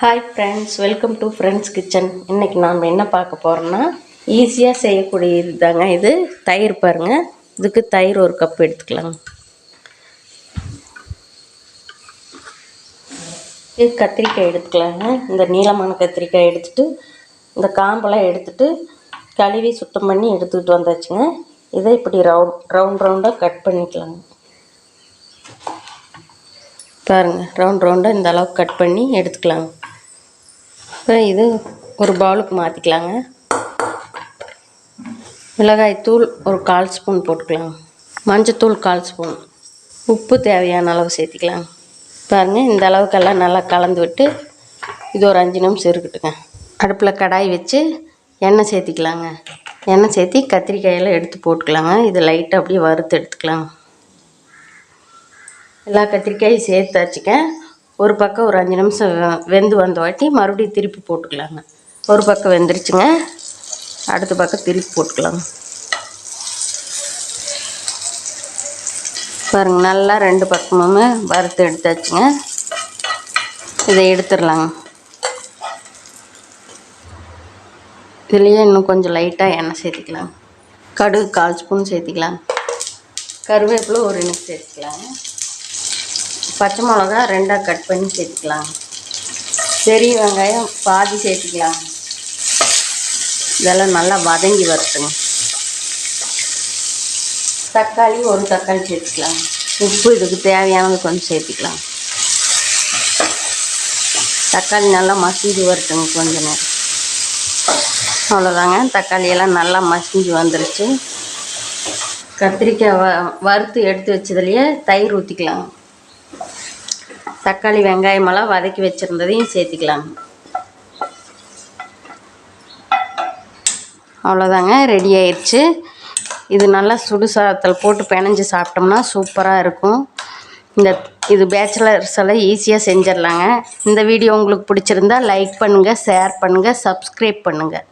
Hi friends welcome to friends kitchen இன்றைக்கி நாம் என்ன பார்க்க போகிறோம்னா ஈஸியாக செய்யக்கூடியது தாங்க இது. தயிர் பாருங்கள் இதுக்கு தயிர் ஒரு கப் எடுத்துக்கலாங்க இது கத்திரிக்காய் எடுத்துக்கலாங்க. இந்த நீளமான கத்திரிக்காய் எடுத்துட்டு இந்த காம்பெல்லாம் எடுத்துட்டு கழுவி சுத்தம் பண்ணி எடுத்துக்கிட்டு வந்தாச்சுங்க. இதை இப்படி ரவுண்ட் ரவுண்ட் ரவுண்டாக கட் பண்ணிக்கலாங்க. பாருங்கள் ரவுண்ட் ரவுண்டாக இந்த அளவுக்கு கட் பண்ணி எடுத்துக்கலாங்க. இது ஒரு பவுலுக்கு மாற்றிக்கலாங்க மிளகாய் தூள் ஒரு கால் ஸ்பூன் போட்டுக்கலாம். மஞ்சத்தூள் கால் ஸ்பூன் உப்பு தேவையான அளவு சேர்த்திக்கலாம் பாருங்கள் இந்த அளவுக்கெல்லாம் நல்லா கலந்து விட்டு இது ஒரு அஞ்சு நிமிஷம் இருக்கட்டுங்க. அடுப்பில் கடாய் வச்சு எண்ணெய் சேர்த்திக்கலாங்க. எண்ணெய் சேர்த்தி கத்திரிக்காயெல்லாம் எடுத்து போட்டுக்கலாங்க. இது லைட்டாக அப்படியே வறுத்து எடுத்துக்கலாங்க. எல்லா கத்திரிக்காயும் சேர்த்து வச்சுக்கேன் ஒரு பக்கம் ஒரு அஞ்சு நிமிஷம் வெந்து வந்த வாட்டி மறுபடியும் திருப்பி போட்டுக்கலாங்க. ஒரு பக்கம் வெந்துருச்சுங்க. அடுத்த பக்கம் திருப்பி போட்டுக்கலாங்க. பாருங்க நல்லா ரெண்டு பக்கமுமே வறுத்து எடுத்தாச்சுங்க. இதை எடுத்துடலாங்க. இதுலேயே இன்னும் கொஞ்சம் லைட்டாக எண்ணெய் சேர்த்திக்கலாம் கடுகு கால் ஸ்பூன் சேர்த்திக்கலாம் கருவேப்பிலை ஒரு இனிப்பு சேர்த்துக்கலாங்க. பச்சை மிளகா ரெண்டாக கட் பண்ணி சேர்த்துக்கலாம். பெரிய வெங்காயம் பாதி சேர்த்துக்கலாம். இதெல்லாம் நல்லா வதங்கி வரட்டுங்க தக்காளி ஒரு தக்காளி சேர்த்துக்கலாம். உப்பு இதுக்கு தேவையானது கொஞ்சம் சேர்த்துக்கலாம். தக்காளி நல்லா மசிஞ்சு வரட்டுங்க கொஞ்ச நேரம். அவ்வளோதாங்க தக்காளியெல்லாம் நல்லா மசிஞ்சு வந்துருச்சு. கத்திரிக்காய் வ வறுத்து எடுத்து வச்சதுலேயே தயிர் ஊற்றிக்கலாம் தக்காளி வெங்காயமெல்லாம் வதக்கி வச்சுருந்ததையும் சேர்த்துக்கலாங்க. அவ்வளோதாங்க ரெடி ஆயிடுச்சு இது நல்லா சுடு சாதத்தில் போட்டு பிணைஞ்சு சாப்பிட்டோம்னா சூப்பராக இருக்கும். இந்த இது பேச்சுலர்ஸ் எல்லாம் ஈஸியாக செஞ்சிடலாங்க. இந்த வீடியோ உங்களுக்கு பிடிச்சிருந்தா லைக் பண்ணுங்கள் ஷேர் பண்ணுங்கள் சப்ஸ்கிரைப் பண்ணுங்கள்